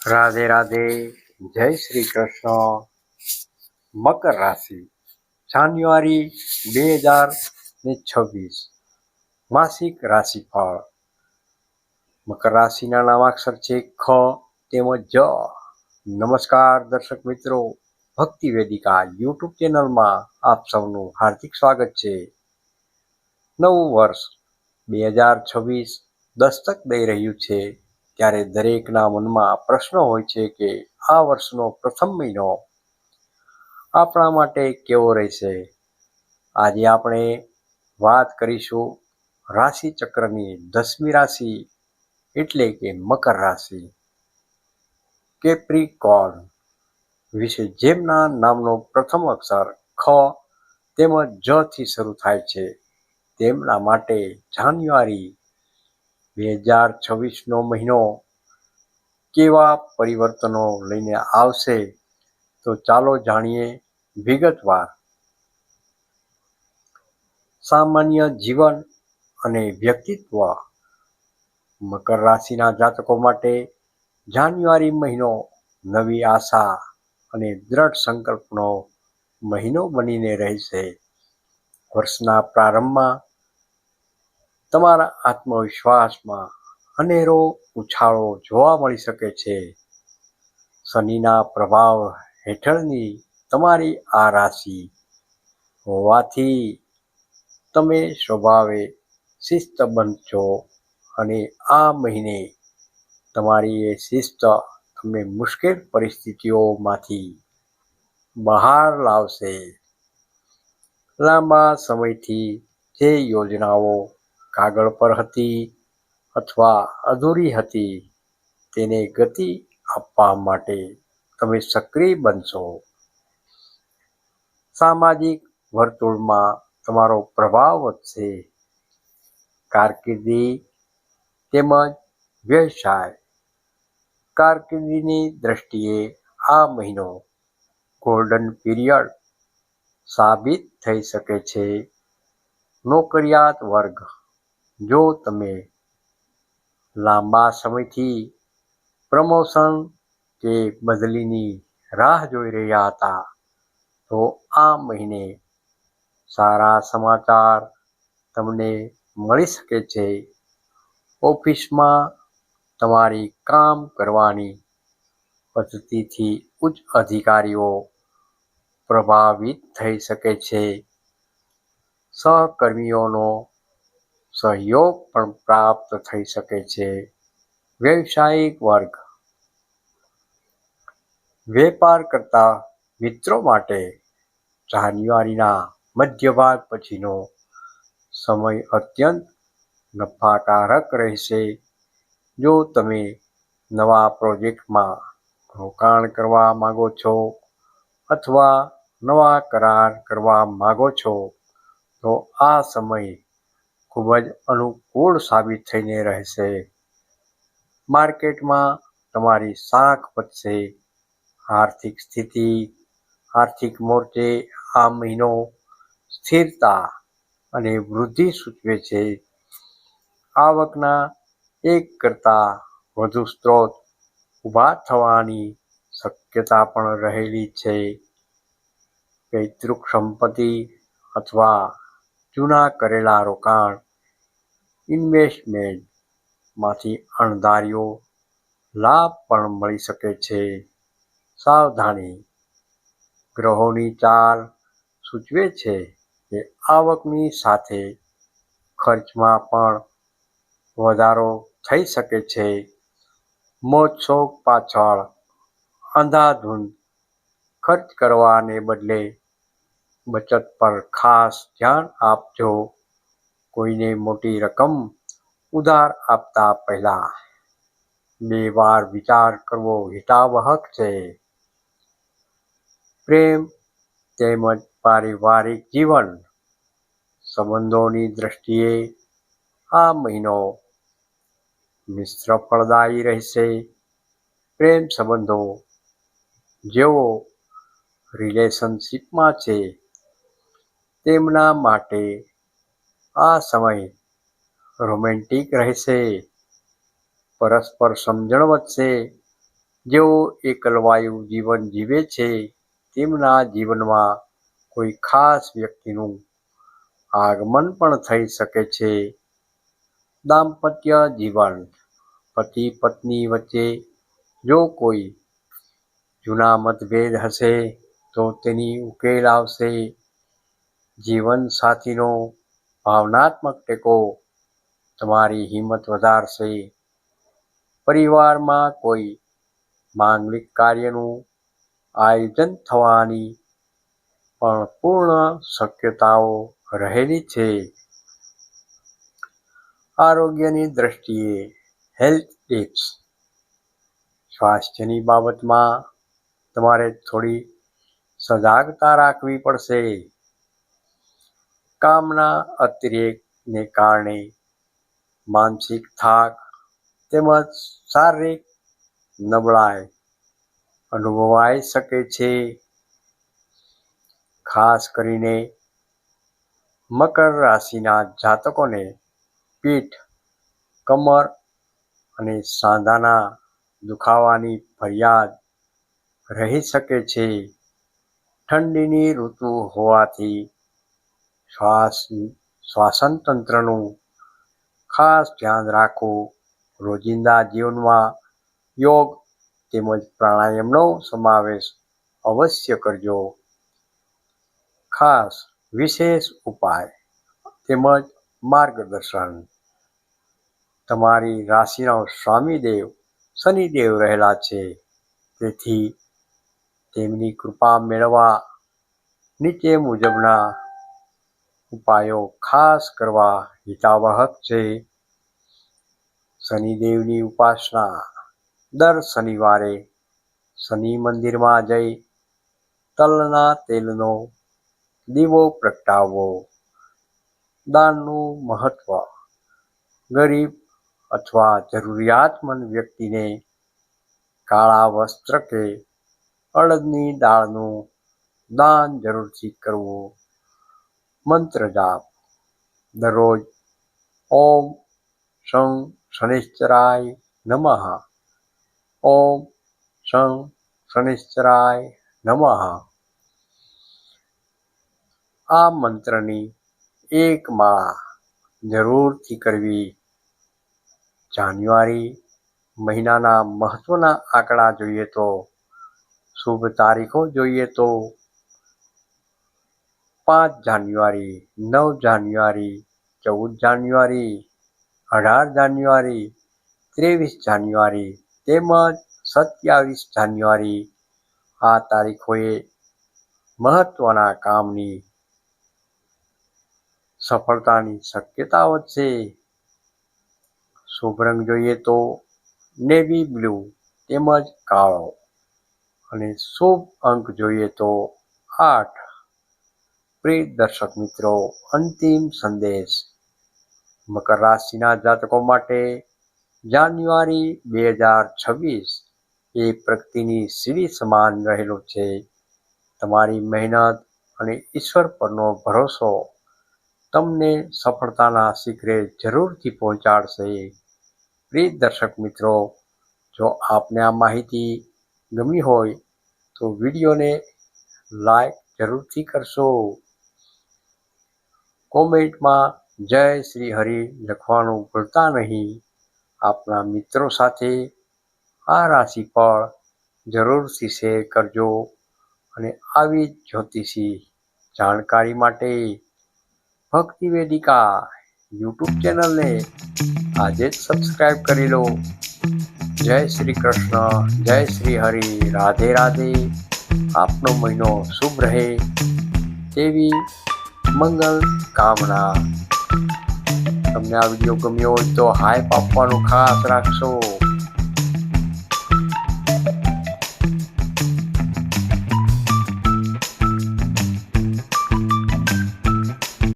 રાધે રાધે, જય શ્રી કૃષ્ણ. મકર રાશિ, જાન્યુઆરી બે હજાર ને છવ્વીસ, માસિક રાશિફળ. મકર રાશિના નામાક્ષર છે ખ તેમજ જ. નમસ્કાર દર્શક મિત્રો, ભક્તિ વેદિકા યુટ્યુબ ચેનલમાં આપ સૌનું હાર્દિક સ્વાગત છે. નવું વર્ષ બે હજાર છવ્વીસ દસ્તક દઈ રહ્યું છે. ત્યારે દરેકના મનમાં પ્રશ્ન હોય છે કે આ વર્ષનો પ્રથમ મહિનો આપણા માટે કેવો રહેશે? આજે આપણે વાત કરીશું રાશિ ચક્રની દસમી રાશિ એટલે કે મકર રાશિ. કેપ્રિકોર્ન વિશે જેમના નામનો પ્રથમ અક્ષર ખ તેમજ જ થી શરૂ થાય છે. તેમના માટે જાન્યુઆરી બે હજાર છવ્વીસનો મહિનો કેવા પરિવર્તનો લઈને આવશે? તો ચાલો જાણીએ વિગતવાર. સામાન્ય જીવન અને વ્યક્તિત્વ મકર રાશિના જાતકો માટે જાન્યુઆરી મહિનો નવી આશા અને દ્રઢ સંકલ્પનો મહિનો બનીને રહેશે. વર્ષના પ્રારંભમાં તમારા આત્મવિશ્વાસમાં અનેરો ઉછાળો જોવા મળી શકે છે. શનિના પ્રભાવ હેઠળની તમારી આ રાશિ હોવાથી તમે સ્વભાવે શિસ્તબદ્ધ છો અને આ મહિને તમારી એ શિસ્ત તમને મુશ્કેલ પરિસ્થિતિઓમાંથી બહાર લાવશે. લાંબા સમયથી જે યોજનાઓ કાગળ પર હતી અથવા અધૂરી હતી, તેને ગતિ આપવા માટે તમે સક્રિય બનશો. સામાજિક વર્તુળમાં તમારો પ્રભાવ વધશે. કારકિર્દી તેમજ વ્યવસાય. કારકિર્દીની દ્રષ્ટિએ આ મહિનો ગોલ્ડન પીરિયડ સાબિત થઈ શકે છે. નોકરિયાત વર્ગ. જો તમે લાંબા સમયથી પ્રમોશન કે બદલીની રાહ જોઈ રહ્યા હતા, તો આ મહિને સારા સમાચાર તમને મળી શકે છે. ઓફિસમાં તમારી કામ કરવાની પદ્ધતિથી ઉચ્ચ અધિકારીઓ પ્રભાવિત થઈ શકે છે. સહકર્મીઓનો સહયોગ પણ પ્રાપ્ત થઈ શકે છે. વ્યવસાયિક વર્ગ. વેપાર કરતા મિત્રો માટે જાન્યુઆરીના મધ્યભાગ પછીનો સમય અત્યંત નફાકારક રહેશે. જો તમે નવા પ્રોજેક્ટમાં રોકાણ કરવા માગો છો અથવા નવા કરાર કરવા માગો છો, તો આ સમય ખૂબ જ અનુકૂળ સાબિત થઈને રહેશે. માર્કેટમાં તમારી શાખ વધશે. આર્થિક સ્થિતિ, આર્થિક મોરચે આ મહિનો સ્થિરતા અને વૃદ્ધિ સૂચવે છે. આવકના એક કરતાં વધુ સ્ત્રોત ઊભા થવાની શક્યતા પણ રહેલી છે. પૈતૃક સંપત્તિ અથવા જૂના કરેલા રોકાણ, ઇન્વેસ્ટમેન્ટમાંથી અણધાર્યો લાભ પણ મળી શકે છે. સાવધાની ગ્રહોની ચાલ સૂચવે છે કે આવકની સાથે ખર્ચમાં પણ વધારો થઈ શકે છે. મોજશોખ પાછળ અંધાધૂંધ ખર્ચ કરવાને બદલે બચત પર ખાસ ધ્યાન આપજો કોઈને મોટી રકમ ઉધાર આપતા પહેલા બે વાર વિચાર કરવો હિતાવહક છે પ્રેમ તેમજ પારિવારિક જીવન સંબંધોની દ્રષ્ટિએ આ મહિનો મિશ્ર ફળદાયી રહેશે પ્રેમ સંબંધો જેઓ રિલેશનશિપમાં છે તેમના માટે આ સમય રોમેન્ટિક રહેશે. પરસ્પર સમજણ વધશે. જેઓ એકલવાયુ જીવન જીવે છે, તેમના જીવનમાં કોઈ ખાસ વ્યક્તિનું આગમન પણ થઈ શકે છે. દાંપત્ય જીવન, પતિ પત્ની વચ્ચે જો કોઈ જૂના મતભેદ હશે, તો તેની ઉકેલ આવશે. જીવન સાથીનો ભાવનાત્મક ટેકો તમારી હિંમત વધારશે. પરિવારમાં કોઈ માંગલિક કાર્યનું આયોજન થવાની પણ પૂર્ણ શક્યતાઓ રહેલી છે. આરોગ્યની દ્રષ્ટિએ હેલ્થ ટિપ્સ. સ્વાસ્થ્યની બાબતમાં તમારે થોડી સજાગતા રાખવી પડશે. કામના અતિરેકને કારણે માનસિક થાક તેમજ શારીરિક નબળાઈ અનુભવાઈ શકે છે. ખાસ કરીને મકર રાશિના જાતકોને પીઠ, કમર અને સાંધાના દુખાવાની ફરિયાદ રહી શકે છે. ઠંડીની ઋતુ હોવાથી શ્વાસ શ્વાસન તંત્રનું ખાસ ધ્યાન રાખવું રોજિંદા જીવનમાં યોગ તેમજ પ્રાણાયામનો સમાવેશ અવશ્ય કરજો. ખાસ વિશેષ ઉપાય તેમજ માર્ગદર્શન. તમારી રાશિનો સ્વામીદેવ શનિદેવ રહેલા છે. તેથી તેમની કૃપા મેળવવા નીચે મુજબના ઉપાયો ખાસ કરવા હિતાવહક છે. શનિદેવની ઉપાસના દર શનિવારે શનિ મંદિરમાં જઈ તલના તેલનો દીવો પ્રગટાવવો. દાનનું મહત્વ ગરીબ અથવા જરૂરિયાતમંદ વ્યક્તિને કાળા વસ્ત્ર કે અડદની દાળનું દાન જરૂરથી કરવું. મંત્ર જાપ દરરોજ ઓમ શં શનિશ્ચરાય નમઃ ઓમ શં શનિશ્ચરાય નમઃ આ મંત્રની એક માળા જરૂરથી કરવી જાન્યુઆરી મહિનાના મહત્વના આંકડા જોઈએ તો શુભ તારીખો જોઈએ તો પાંચ જાન્યુઆરી, નવ જાન્યુઆરી, ચૌદ જાન્યુઆરી, અઢાર જાન્યુઆરી, ત્રેવીસ જાન્યુઆરી તેમજ સત્યાવીસ જાન્યુઆરી આ તારીખોએ મહત્વના કામની સફળતાની શક્યતા વધશે શુભ રંગ જોઈએ તો નેવી બ્લુ તેમજ કાળો અને શુભ અંક જોઈએ તો આઠ. પ્રિય દર્શક મિત્રો, અંતિમ સંદેશ. મકર રાશિના જાતકો માટે જાન્યુઆરી બે હજાર છવ્વીસ એ પ્રગતિની સીડી સમાન રહેલો છે. તમારી મહેનત અને ઈશ્વર પરનો ભરોસો તમને સફળતાના શિખરે જરૂરથી પહોંચાડશે. પ્રિય દર્શક મિત્રો, જો આપને આ માહિતી ગમી હોય તો વિડીયોને લાઈક જરૂરથી કરશો. કોમેન્ટમાં જય શ્રી હરિ લખવાનું ભૂલતા નહીં. આપના મિત્રો સાથે આ રાશિ પર જરૂરથી શેર કરજો અને આવી જ્યોતિષી જાણકારી માટે ભક્તિ વેદિકા યુટ્યુબ ચેનલને આજે જ સબસ્ક્રાઈબ કરી લો. જય શ્રી કૃષ્ણ, જય શ્રી હરિ, રાધે રાધે. આપનો મહિનો શુભ રહે. તેવી મંગલ કામના. તમને આ વીડિયો ગમ્યો હોય તો હાઈપ આપવાનું ખાસ રાખશો.